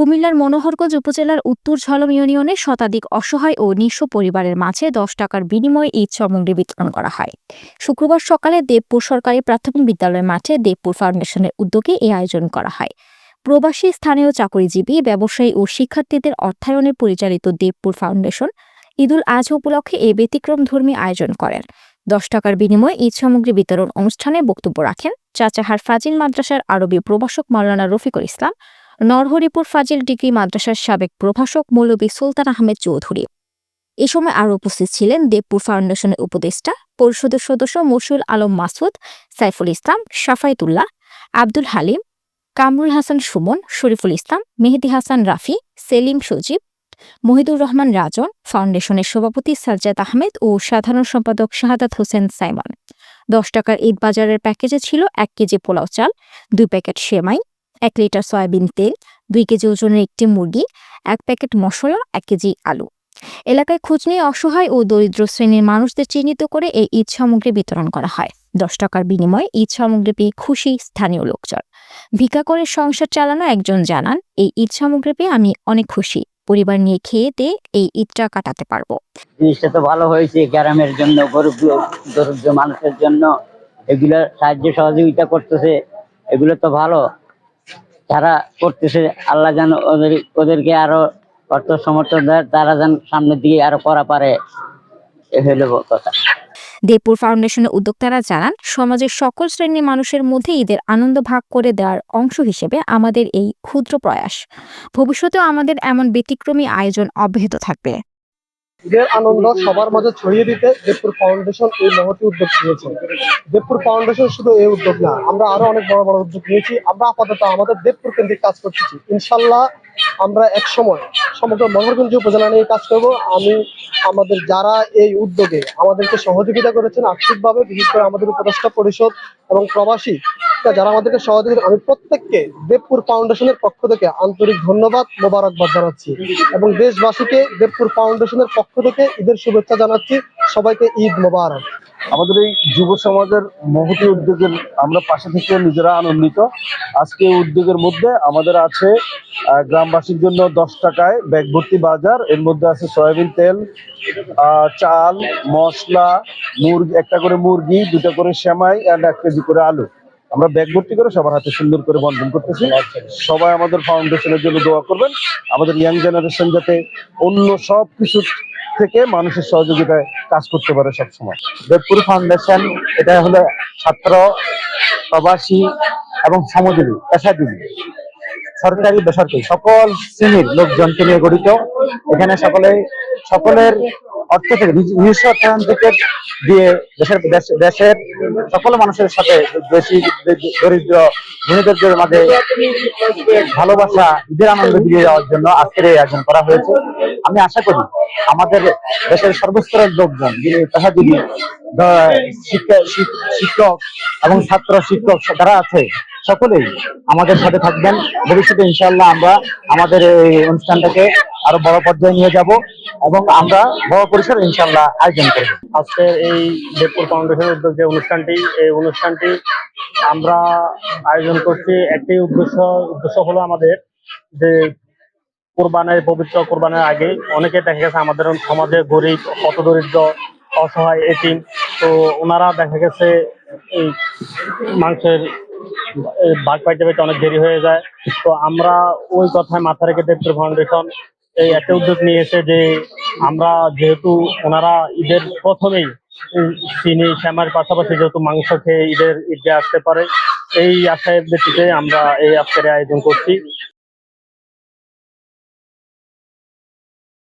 কুমিল্লার মনোহরগঞ্জ উপজেলার উত্তর ঝলম ইউনিয়নে শতাধিক অসহায় ও নিঃস্ব পরিবারের মাঝে দশ টাকার বিনিময়ে ঈদ সামগ্রী বিতরণ করা হয়। শুক্রবার সকালে দেবপুর সরকারি প্রাথমিক বিদ্যালয় মাঠে দেবপুর ফাউন্ডেশনের উদ্যোগে এই আয়োজন করা হয়। প্রবাসী, স্থানীয় চাকরিজীবী, ব্যবসায়ী ও শিক্ষার্থীদের অর্থায়নে পরিচালিত দেবপুর ফাউন্ডেশন ঈদুল আজহা উপলক্ষে এই ব্যতিক্রম ধর্মী আয়োজন করেন। দশ টাকার বিনিময়ে ঈদ সামগ্রী বিতরণ অনুষ্ঠানে বক্তব্য রাখেন চাচাহার ফাজিল মাদ্রাসার আরবি প্রবাসক মাওলানা রফিকুল ইসলাম নরহরিপুর ফাজিল ডিগ্রি মাদ্রাসার সাবেক প্রভাষক মৌলবী সুলতান আহমেদ চৌধুরী। এ সময় আরও উপস্থিত ছিলেন দেবপুর ফাউন্ডেশনের উপদেষ্টা, পরিষদের সদস্য মশিউল আলম মাসুদ সাইফুল ইসলাম, শাফায়েতুল্লাহ, আব্দুল হালিম, কামরুল হাসান সুমন, শরীফুল ইসলাম, মেহেদি হাসান রাফি, সেলিম সজীব, মহিদুর রহমান রাজন, ফাউন্ডেশনের সভাপতি সাজ্জাদ আহমেদ ও সাধারণ সম্পাদক শাহাদাত হোসেন সাইমন। দশ টাকার ঈদ বাজারের প্যাকেজে ছিল এক কেজি পোলাও চাল, দুই প্যাকেট সেমাই এক লিটার সয়াবিন তেল, দুই কেজি ওজনের একটি মুরগি, এক প্যাকেট মশলা, এক কেজি আলু। এলাকায় খোঁজ নিয়ে অসহায় ও দরিদ্র শ্রেণির মানুষদের চিহ্নিত করে এই ঈদ সামগ্রী বিতরণ করা হয়। দশ টাকার বিনিময়ে ঈদ সামগ্রী পেয়ে খুশি স্থানীয় লোকজন। ভিক্ষা করে সংসার চালানো একজন জানান, এই ঈদ সামগ্রী পেয়ে আমি অনেক খুশি। পরিবার নিয়ে খেয়ে দিয়ে এই ঈদটা কাটাতে পারব। জিনিসটা তো ভালো হয়েছে গ্রামের জন্য, গরিব দরিদ্র মানুষের জন্য। এগুলো সাহায্য সহযোগিতা করতেছে, এগুলো তো ভালো। যারা করতেছে, আল্লাহ যেন ওদের, ওদেরকে আরও অর্থ সমর্থন দেয়, তারা যেন সামনের দিকে আরও করা পারে। হইল কথা। দেবপুর ফাউন্ডেশনের উদ্যোক্তারা জানান, সমাজের সকল শ্রেণির মানুষের মধ্যে ঈদের আনন্দ ভাগ করে দেওয়ার অংশ হিসেবে আমাদের এই ক্ষুদ্র প্রয়াস। ভবিষ্যতেও আমাদের এমন ব্যতিক্রমী আয়োজন অব্যাহত থাকবে। ঈদের আনন্দ সবার মাঝে ছড়িয়ে দিতে দেবপুর ফাউন্ডেশন এই মহতি উদ্যোগ নিয়েছে। দেবপুর ফাউন্ডেশন শুধু এই উদ্যোগ না, আমরা আরও অনেক বড় বড় উদ্যোগ নিয়েছি। আমরা আপাতত আমাদের দেবপুর কেন্দ্রিক কাজ করতেছি। ইনশাল্লাহ আমরা এক সময় সমগ্র মনোহরগঞ্জ উপজেলা নিয়ে কাজ করব। আমি, আমাদের যারা এই উদ্যোগে আমাদেরকে সহযোগিতা করেছেন আর্থিকভাবে, বিশেষ করে আমাদের উপদেষ্টা পরিষদ এবং প্রবাসী যারা আমাদেরকে সহযোগিতা আমি প্রত্যেককে দেবপুর ফাউন্ডেশনের পক্ষ থেকে আন্তরিক ধন্যবাদ, মোবারকবাদ জানাচ্ছি। এবং দেশবাসীকে দেবপুর ফাউন্ডেশনের পক্ষ থেকে ঈদের শুভেচ্ছা জানাচ্ছি। সবাইকে ঈদ মোবারক। আমাদের এই যুব সমাজের মহতি উদ্যোগের আমরা পাশে থেকে নিজেরা আনন্দিত। আজকে উদ্যোগের মধ্যে আমাদের আছে গ্রামবাসীর জন্য দশ টাকায় ব্যাগ ভর্তি বাজার, এর মধ্যে আছে সয়াবিন তেল চাল, মশলা, মুরগি, একটা করে মুরগি, দুটা করে সেমাই আর এক কেজি করে আলু। আমরা ব্যাগ ভর্তি করে সবার হাতে সুন্দর করে বন্ধন করতেছি। সবাই আমাদের ফাউন্ডেশনের জন্য দোয়া করবেন। আমাদের ইয়াং জেনারেশন যাতে অন্য সব কিছু থেকে মানুষের সহযোগিতায় কাজ করতে পারে সবসময়। দেবপুর ফাউন্ডেশন এটা হলো ছাত্র, প্রবাসী এবং শ্রমজীবী, পেশাজীবী, সরকারি, বেসরকারি, সকল শ্রেণির লোকজনকে নিয়ে গঠিত। এখানে সকলে, সকলের অর্থ থেকে নিজস্ব অর্থায়ন থেকে দিয়ে দেশের দেশের সকল মানুষের সাথে বেশি দরিদ্র, ধনীদের মাঝে ভালোবাসা, ঈদের আনন্দ দিয়ে যাওয়ার জন্য আজকের এই আয়োজন করা হয়েছে। আমি আশা করি আমাদের দেশের সর্বস্তরের লোকজন, যিনি শিক্ষা- শিক্ষক এবং ছাত্র, শিক্ষক যারা আছে, সকলেই আমাদের সাথে থাকবেন। ভবিষ্যতে ইনশাল্লাহ আমরা আমাদের এই অনুষ্ঠানটাকে আরও বড় পর্যায়ে নিয়ে যাব এবং আমরা বড় পরিসরে ইনশাল্লাহ আয়োজন করব। আজকের এই দেবপুর ফাউন্ডেশনের উদ্যোগে অনুষ্ঠানটি, এই অনুষ্ঠানটি আমরা আয়োজন করছি। একটি উদ্দেশ্য উদ্দেশ্য হলো আমাদের যে কোরবানের, পবিত্র কোরবানের আগে অনেকে দেখা গেছে আমাদের সমাজে গরিব কত দরিদ্র, অসহায় এটিম তো ওনারা দেখা গেছে এই মাংসের ভাগ পাইতে পাইতে অনেক দেরি হয়ে যায়। তো আমরা ওই কথায় মাথা রেখে দেবপুর ফাউন্ডেশন এই একটা উদ্যোগ নিয়েছে যে আমরা যেহেতু ওনারা ঈদের প্রথমেই চিনি, শ্যামার পাশাপাশি যেহেতু মাংস খেয়ে ঈদের ঈদে আসতে পারে, এই আশায় ভিত্তিতে আমরা এই আজকের আয়োজন করছি।